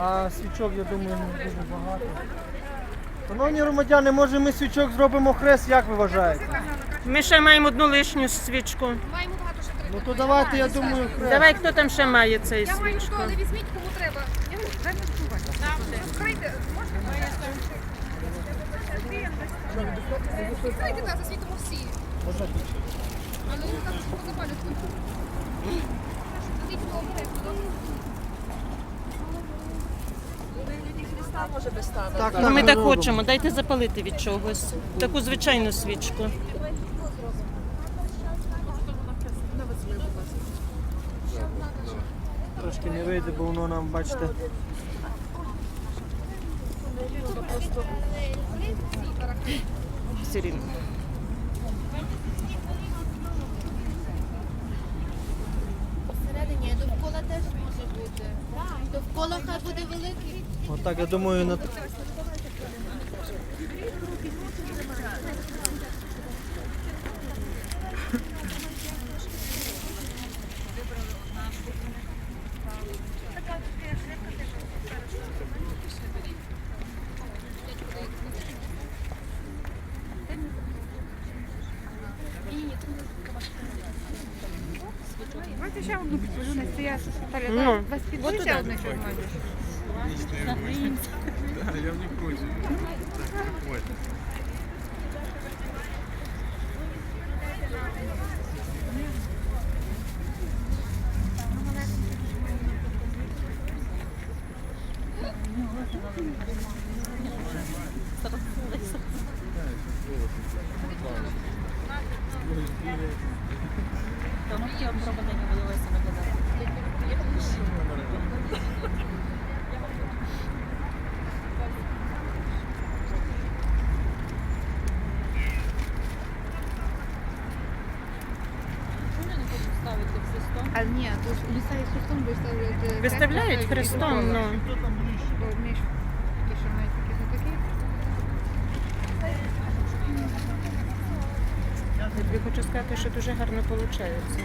А свічок, я думаю, не дуже багато. Шановні громадяни, може ми свічок зробимо хрест, як ви вважаєте? Ми ще маємо одну лишню свічку. Маємо багато треба. Ну то давайте, я думаю, хрест. Давай, хто там ще має цей Я маю свічку? то, але візьміть кому треба. Я не дай не відкривати. Відкрийте, можна? Відкрийте, так, засвітимо всі. Але ну там що запалюють. Так, Ну, ми ми так робимо. хочемо, дайте запалити від чогось. Таку звичайну свічку. Трошки не вийде, бо воно нам, бачите. Все рівно. Всередині довкола теж може бути. Довкола хай буде великий. Отак, я думаю, на Давайте ще одну підпишу, не стоять. Ну, Вас підпишу ще одну, що можеш. Я не против. Ой. А ні, то ж ліса і хрестом виставляють. Виставляють ну. Що мають такі за такі. Я тобі хочу сказати, що дуже гарно виходить.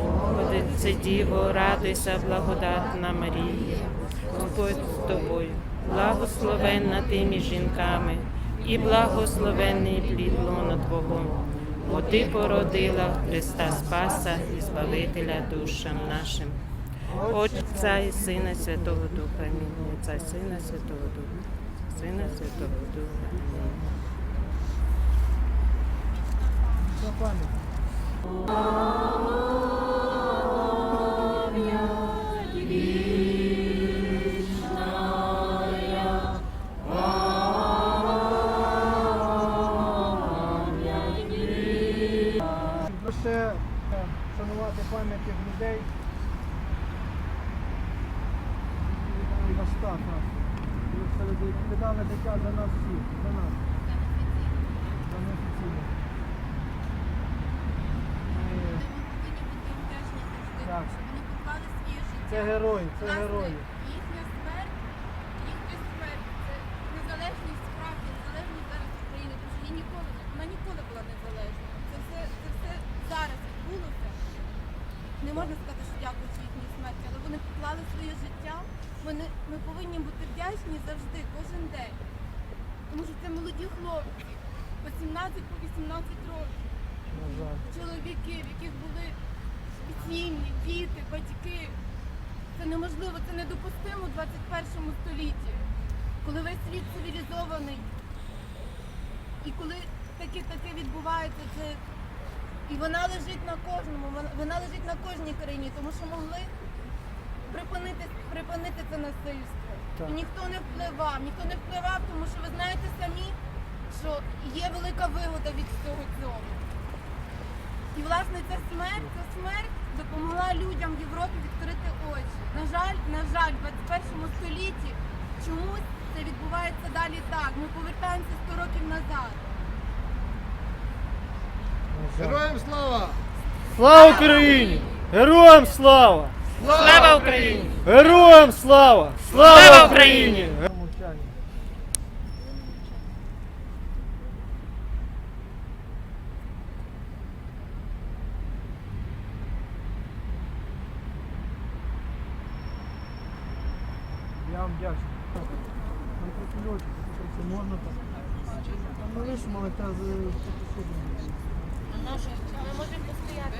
Молодице Діво, радуйся, благодатна Марія, Господь з тобою, благословенна ти між жінками, і благословенний плід лона Твого, бо ти породила Христа Спаса і Збавителя душам нашим. Отця і Сина Святого Духа, Амінь. Отця і Сина Святого Духа, Сина Святого Духа. Амінь. шанувати пам'ятних людей. І Остапа. Віддали життя за нас всіх, за нас. За неофіційно. Так. Це герої, це герої. Не можна сказати, що дякуючи їхній смерті, але вони поклали своє життя. Вони, ми повинні бути вдячні завжди, кожен день. Тому що це молоді хлопці, по 17, по 18 років чоловіки, в яких були сім'ї, діти, батьки. Це неможливо, це недопустимо в 21 столітті, коли весь світ цивілізований. І коли таке таке відбувається, це і вона лежить на кожному, вона, лежить на кожній країні, тому що могли припинити, припинити це насильство. Так. І ніхто не впливав, ніхто не впливав, тому що ви знаєте самі, що є велика вигода від всього цього. І власне ця смерть, ця смерть допомогла людям в Європі відкрити очі. На жаль, на жаль, в 21 столітті чомусь це відбувається далі так. Ми повертаємося 100 років назад. Героям слава! Слава Україні! Героям слава! Слава Україні! Героям слава! Слава Україні! Я вам вдячний. Можна так? Лишимо, але та з. Ми можемо постояти